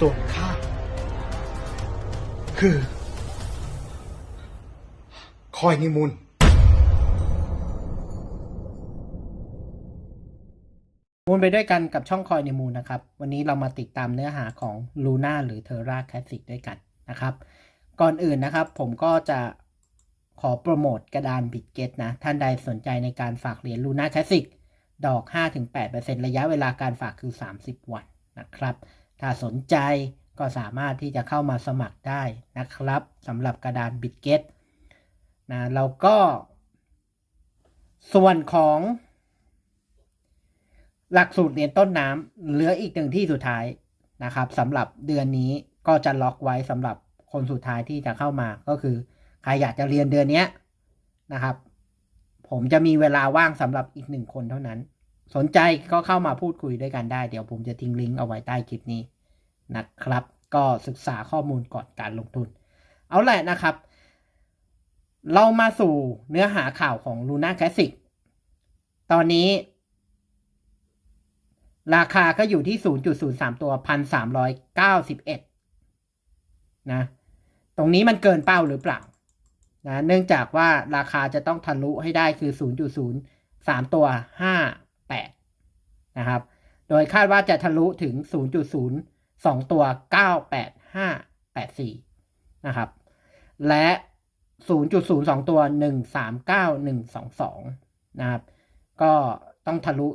ส่วนข้าคือ คอยนิมูลมูลไปด้วยกันกับช่องคอยในมูลนะครับ วันนี้เรามาติดตามเนื้อหาของ Luna หรือ Terra Classic ด้วยกันนะครับ ก่อนอื่นนะครับ ผมก็จะขอโปรโมทกระดานบิ t เกตนะ ท่านใดสนใจในการฝากเหรียญ Luna Classic ดอก 5-8%ระยะเวลาการฝากคือ 30 วันนะครับ ถ้าสนใจก็สามารถที่จะเข้ามาสมัครได้นะครับสำหรับกระดานบิ t เกตนะเราก็ ส่วนของ หลักสูตรเรียนต้นน้ำเหลืออีกหนึ่งที่สุดท้ายนะครับสำหรับเดือนนี้ก็จะล็อกไว้สำหรับคนสุดท้ายที่จะเข้ามาก็คือใครอยากจะเรียนเดือนนี้นะครับ ผมจะมีเวลาว่างสำหรับอีกหนึ่งคนเท่านั้น สนใจก็เข้ามาพูดคุยด้วยกันได้ เดี๋ยวผมจะทิ้งลิงก์เอาไว้ใต้คลิปนี้นะครับ ก็ศึกษาข้อมูลก่อนการลงทุน เอาแหละนะครับ เรามาสู่เนื้อหาข่าวของ Luna Classic ตอนนี้ ราคาก็อยู่ที่ 0.03 ตัว 1,391 นะ ตรงนี้มันเกินเป้าหรือเปล่านะเนื่องจากว่าราคาจะต้องทะลุให้ได้คือ 0.03 ตัว 5 นะครับ โดยคาดว่าจะทะลุถึง 0.02 ตัว 98584 นะครับ และ 0.02 ตัว 139122 นะครับ ก็ต้องทะลุ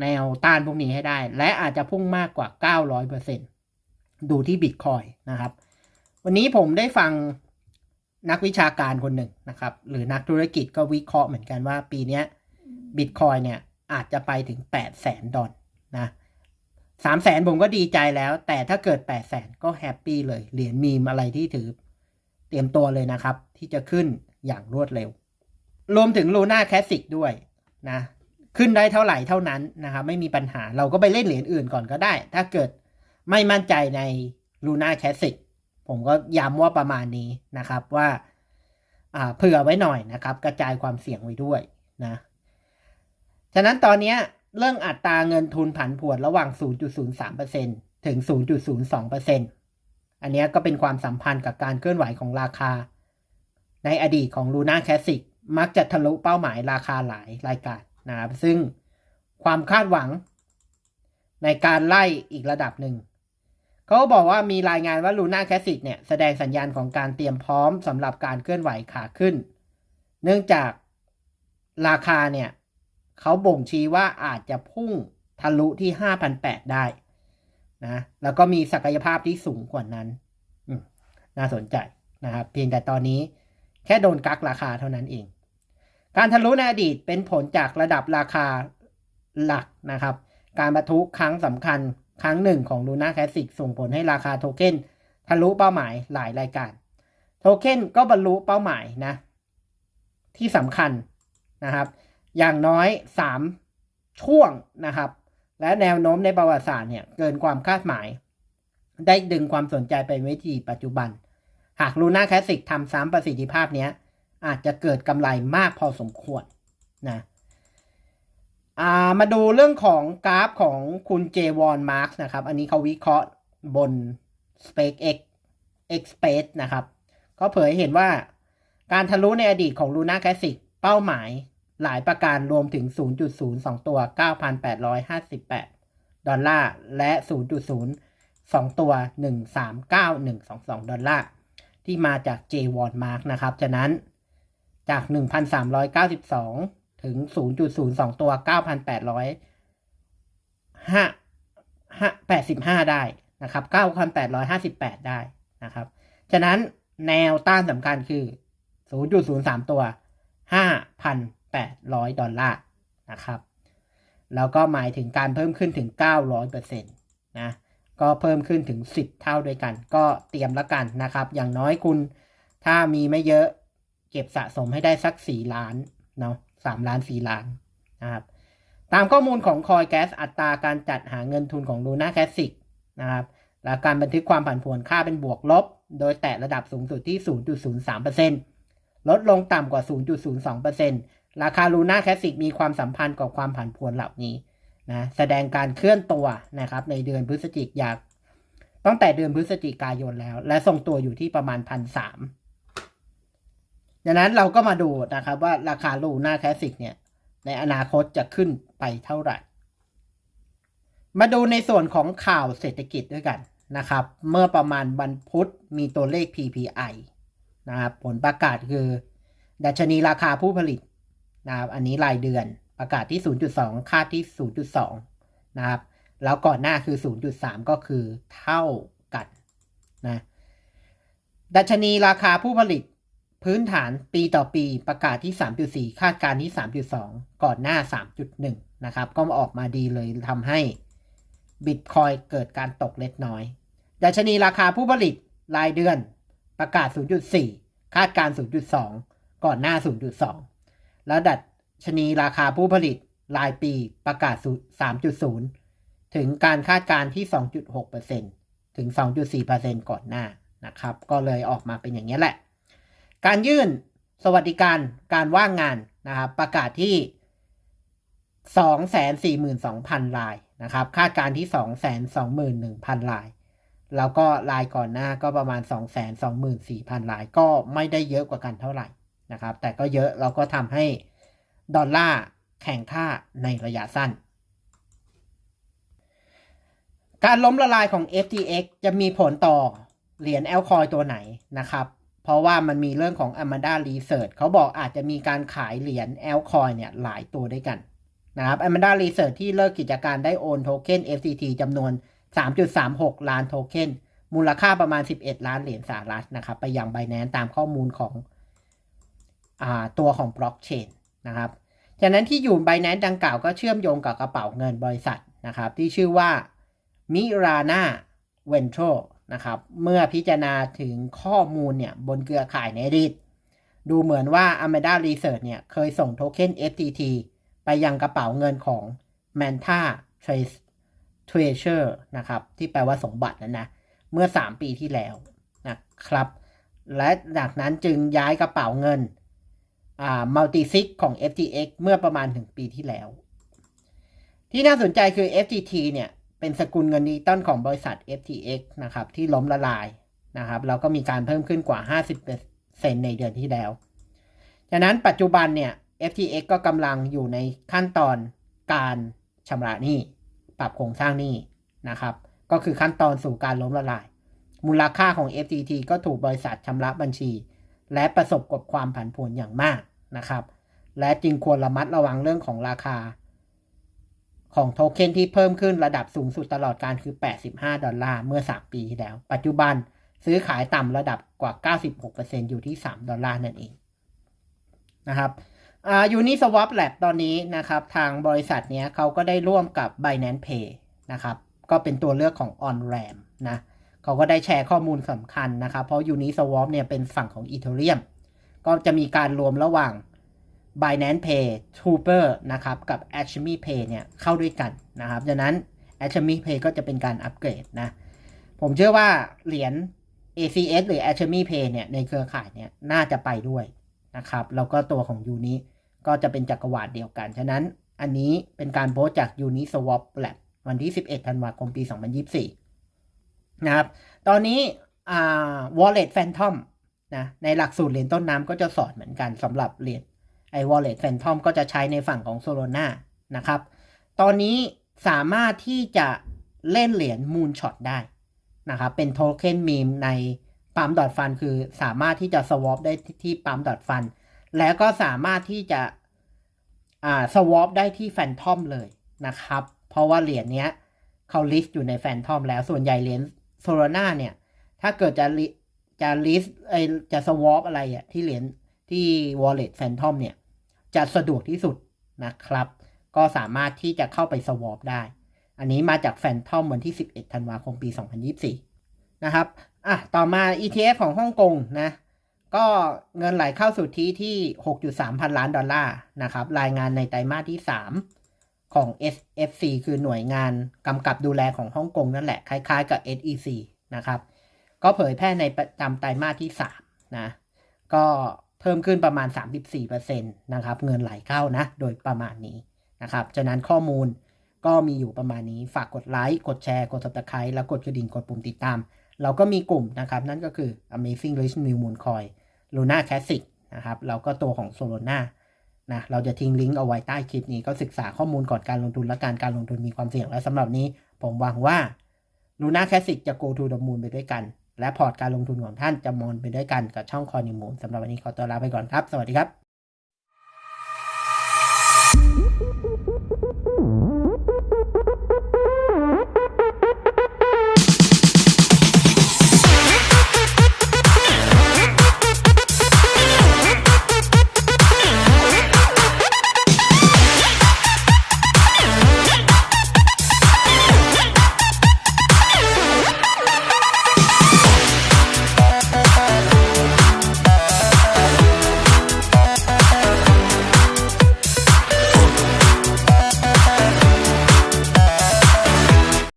แนวต้านพวกนี้ให้ได้ และอาจจะพุ่งมากกว่า 900%ดูที่บิตคอยนะครับ วันนี้ผมได้ฟังนักวิชาการคนหนึ่งนะครับ หรือนักธุรกิจก็วิเคราะห์เหมือนกันว่าปีนี้บิตคอยเนี่ย อาจจะไปถึง8 0 0แสนดอลนะสามแสนผมก็ดีใจแล้ว แต่ถ้าเกิด8 0 0แสนก็แฮปปี้เลย เหรียญมีมอะไรที่ถือ เตรียมตัวเลยนะครับ ที่จะขึ้นอย่างรวดเร็ว รวมถึง Luna Classic ด้วยนะขึ้นได้เท่าไหร่เท่านั้นนะครับไม่มีปัญหาเราก็ไปเล่นเหรียญอื่นก่อนก็ได้ ถ้าเกิดไม่มั่นใจใน Luna Classic ผมก็ย้ำว่าประมาณนี้นะครับว่าเผื่อไว้หน่อยนะครับ กระจายความเสี่ยงไว้ด้วยนะ ฉะนั้นตอนนี้เรื่องอัตราเงินทุนผันผวนระหว่าง 0.03%ถึง 0.02%อันนี้ก็เป็นความสัมพันธ์กับการเคลื่อนไหวของราคา ในอดีตของ Luna Classic มักจะทะลุเป้าหมายราคาหลายรายการนะครับ ซึ่งความคาดหวังในการไล่อีกระดับหนึ่งเขาบอกว่ามีรายงานว่า Luna Classic เนี่ยแสดงสัญญาณของการเตรียมพร้อมสำหรับการเคลื่อนไหวขาขึ้น เนื่องจากราคาเนี่ย เขาบ่งชี้ว่าอาจจะพุ่งทะลุที่ 5,800 ได้นะแล้วก็มีศักยภาพที่สูงกว่านั้น น่าสนใจนะครับ เพียงแต่ตอนนี้แค่โดนกักราคาเท่านั้นเอง การทะลุในอดีตเป็นผลจากระดับราคาหลักนะครับ การบรรทุครั้งสำคัญครั้งหนึ่งของ Luna Classic ส่งผลให้ราคาโทเค็นทะลุเป้าหมายหลายรายการ โทเค็นก็บรรลุเป้าหมายนะ ที่สำคัญนะครับ อย่างน้อย 3 ช่วงนะครับ และแนวโน้มในประวัติศาสตร์เนี่ยเกินความคาดหมาย ได้ดึงความสนใจไปไว้ที่ปัจจุบัน หาก Luna Classic ทำซ้ำประสิทธิภาพเนี้ยอาจจะเกิดกำไรมากพอสมควรนะามาดูเรื่องของกราฟของคุณเจวอนมาร์กนะครับ อันนี้เขาวิเคราะห์บน SpaceX X Space นะครับเขาเผยเห็นว่าการทะลุในอดีตของ Luna Classic เป้าหมาย หลายประการรวมถึง 0.02 ตัว 9,858 ดอลลาร์ และ 0.02 ตัว 139,122 ดอลลาร์ ที่มาจาก j w a r Mark นะครับ ฉะนั้นจาก 1,392 ถึง 0.02 ตัว 9,885 ได้นะครับ 9,858 ได้นะครับ ฉะนั้นแนวต้านสำคัญคือ 0.03 ตัว 5,000 800 ดอลลาร์นะครับ แล้วก็หมายถึงการเพิ่มขึ้นถึง 900%นะก็เพิ่มขึ้นถึง 10 เท่าด้วยกัน ก็เตรียมละกันนะครับ อย่างน้อยคุณถ้ามีไม่เยอะเก็บสะสมให้ได้สัก 4 ล้านเนาะ3ล้าน 4 ล้านนะครับตามข้อมูลของคอยแก๊สอัตราการจัดหาเงินทุนของ Luna Classic นะครับและการบันทึกความผันผวนค่าเป็นบวกลบ โดยแตะระดับสูงสุดที่ 0.03%ลดลงต่ำกว่า 0.02% ราคา Luna Classic มีความสัมพันธ์กับความผันผวนเหล่านี้นะแสดงการเคลื่อนตัวนะครับในเดือนพฤศจิกายนตั้งแต่เดือนพฤศจิกายนแล้ว และทรงตัวอยู่ที่ประมาณพันสามดังนั้นเราก็มาดูนะครับว่าราคาลูน่าแคลสิกเนี่ยในอนาคตจะขึ้นไปเท่าไหร่ มาดูในส่วนของข่าวเศรษฐกิจด้วยกันนะครับ เมื่อประมาณวันพุธมีตัวเลข PPI นะครับผลประกาศคือ ดัชนีราคาผู้ผลิต นะครับ อันนี้รายเดือนประกาศที่ 0.2 ค่าที่ 0.2 นะครับ แล้วก่อนหน้าคือ 0.3 ก็คือเท่ากันนะ ดัชนีราคาผู้ผลิตพื้นฐานปีต่อปีประกาศที่ 3.4 คาดการณ์ที่ 3.2 ก่อนหน้า 3.1 นะครับ ก็ออกมาดีเลยทำให้บิตคอยเกิดการตกเล็กน้อย ดัชนีราคาผู้ผลิตรายเดือนประกาศ 0.4 คาดการณ์0.2 ก่อนหน้า 0.2 แล้วดัชนีราคาผู้ผลิตรายปีประกาศ 3.0 ถึงการคาดการณ์ที่ 2.6%ถึง 2.4%ก่อนหน้านะครับ ก็เลยออกมาเป็นอย่างนี้แหละ การยื่นสวัสดิการการว่างงานนะครับ ประกาศที่ 242,000 รายนะครับ คาดการณ์ที่ 221,000 ราย แล้วก็รายก่อนหน้าก็ประมาณ 224,000 ราย ก็ไม่ได้เยอะกว่ากันเท่าไหร่ นะครับ แต่ก็เยอะเราก็ทำให้ดอลลาร์แข่งค่าในระยะสั้น การล้มละลายของ FTX จะมีผลต่อเหรียญแอลคอยตัวไหนนะครับ เพราะว่ามันมีเรื่องของ Amanda Research เขาบอกอาจจะมีการขายเหรียญแอลคอยเนี่ยหลายตัวด้วยกันนะครับ Amanda Research ที่เลิกกิจการได้โอนโทเค็น FTT จำนวน 3.36 ล้านโทเค็นมูลค่าประมาณ 11 ล้านเหรียญสหรัฐนะครับ ไปยัง Binance ตามข้อมูลของ ตัวของบล็อกเชนนะครับ จากนั้นที่อยู่ Binance ดังกล่าวก็เชื่อมโยงกับกระเป๋าเงินบริษัทนะครับ ที่ชื่อว่ามิรานาเวนโ r นะครับ เมื่อพิจารณาถึงข้อมูลเนี่ยบนเครือข่ายในอดีตดูเหมือนว่า a m a d a Research เนี่ยเคยส่งโทเค็น FTT ไปยังกระเป๋าเงินของ Manta Trace Treasure นะครับ ที่แปลว่าสมบัตินะนะ เมื่อ 3 ปีที่แล้วนะครับ และจากนั้นจึงย้ายกระเป๋าเงิน อ่า Multisig ของ FTX เมื่อประมาณถึงปีที่แล้ว ที่น่าสนใจคือ FTT เนี่ยเป็นสกุลเงินดิจิตอลของบริษัท FTX นะครับที่ล้มละลายนะครับแล้วก็มีการเพิ่มขึ้นกว่า 50%ในเดือนที่แล้วจากนั้นปัจจุบันเนี่ย FTX ก็กำลังอยู่ในขั้นตอนการชำระหนี้ปรับโครงสร้างหนี้นะครับ ก็คือขั้นตอนสู่การล้มละลาย มูลค่าของ FTT ก็ถูกบริษัทชำระบัญชี และประสบกับความผันผวนอย่างมากนะครับ และจึงควรระมัดระวังเรื่องของราคา ของโทเค็นที่เพิ่มขึ้นระดับสูงสุดตลอดการคือ 85 ดอลลาร์เมื่อ 3 ปีที่แล้ว ปัจจุบันซื้อขายต่ำระดับกว่า 96%อยู่ที่ 3 ดอลลาร์นั่นเองนะครับยูนิสวอปแลบตอนนี้นะครับ ทางบริษัทเนี้ยเขาก็ได้ร่วมกับ Binance Pay นะครับ ก็เป็นตัวเลือกของ On Ram นะ เขาก็ได้แชร์ข้อมูลสำคัญนะครับ เพราะ Uniswap เนี่ยเป็นฝั่งของ Ethereum ก็จะมีการรวมระหว่าง Binance Pay Trooper นะครับกับ a c h m e Pay เนี่ยเข้าด้วยกันนะครับดังนั้น a c h m e Pay ก็จะเป็นการอัปเกรดนะผมเชื่อว่าเหรียญ ACS หรือ a c h m e Pay เนี่ยในเครือข่ายเนี่ยน่าจะไปด้วยนะครับแล้วก็ตัวของ Uni ก็จะเป็นจักรวาลเดียวกัน ฉะนั้นอันนี้เป็นการโพสจาก Uniswap Lab วันที่ 11 ธันวาคม ปี 2024 นะครับ ตอนนี้อ่า Wallet Phantom นะในหลักสูตรเหรียญต้นน้ำก็จะสอนเหมือนกันสำหรับเหรียญไอ้ Wallet Phantom ก็จะใช้ในฝั่งของ Solana นะครับ ตอนนี้สามารถที่จะเล่นเหรียญ Moonshot ได้นะครับ เป็นโทเค็นมีมในปั๊มดอทฟันคือสามารถที่จะ swap ได้ที่ปั๊มดอทฟันแล้วก็สามารถที่จะอ่า swap ได้ที่ Phantom เลยนะครับ เพราะว่าเหรียญเนี้ยเขาลิสต์อยู่ใน Phantom แล้วส่วนใหญ่เหรียญ Solana เนี่ย ถ้าเกิดจะจะลิสต์ไอจะ swap อะไรอะที่เหรียญที่ wallet phantom เนี่ย จะสะดวกที่สุดนะครับ ก็สามารถที่จะเข้าไป swap ได้ อันนี้มาจาก phantom วันที่ 11 ธันวาคมปี 2024 นะครับอะต่อมา ETF ของฮ่องกงนะ ก็เงินไหลเข้าสู่ที่ที่ 6.3 พันล้านดอลลาร์นะครับ รายงานในไตรมาสที่ 3 ของ SFC คือหน่วยงานกำกับดูแลของฮ่องกงนั่นแหละ คล้ายๆกับ SEC นะครับ ก็เผยแพร่ในประจำไตรมาสที่ 3 นะ ก็เพิ่มขึ้นประมาณ 34%นะครับ เงินไหลเข้านะ โดยประมาณนี้นะครับ ฉะนั้นข้อมูลก็มีอยู่ประมาณนี้ ฝากกดไลค์ กดแชร์ กด subscribe แล้วกดกระดิ่ง กดปุ่มติดตาม เราก็มีกลุ่มนะครับ นั่นก็คือ Amazing Rich New Moon Coin Luna Classic นะครับ แล้วก็ตัวของ Solana นะเราจะทิ้งลิงก์เอาไว้ใต้คลิปนี้ก็ศึกษาข้อมูลก่อนการลงทุนและการการลงทุนมีความเสี่ยงและสำหรับนี้ผมหวังว่าลูน่าแคสิกจะ go to the moon ไปด้วยกัน และพอร์ตการลงทุนของท่านจะมอนไปด้วยกันกับช่องคอนิมูลสำหรับวันนี้ขอตัวลาไปก่อนครับ สวัสดีครับ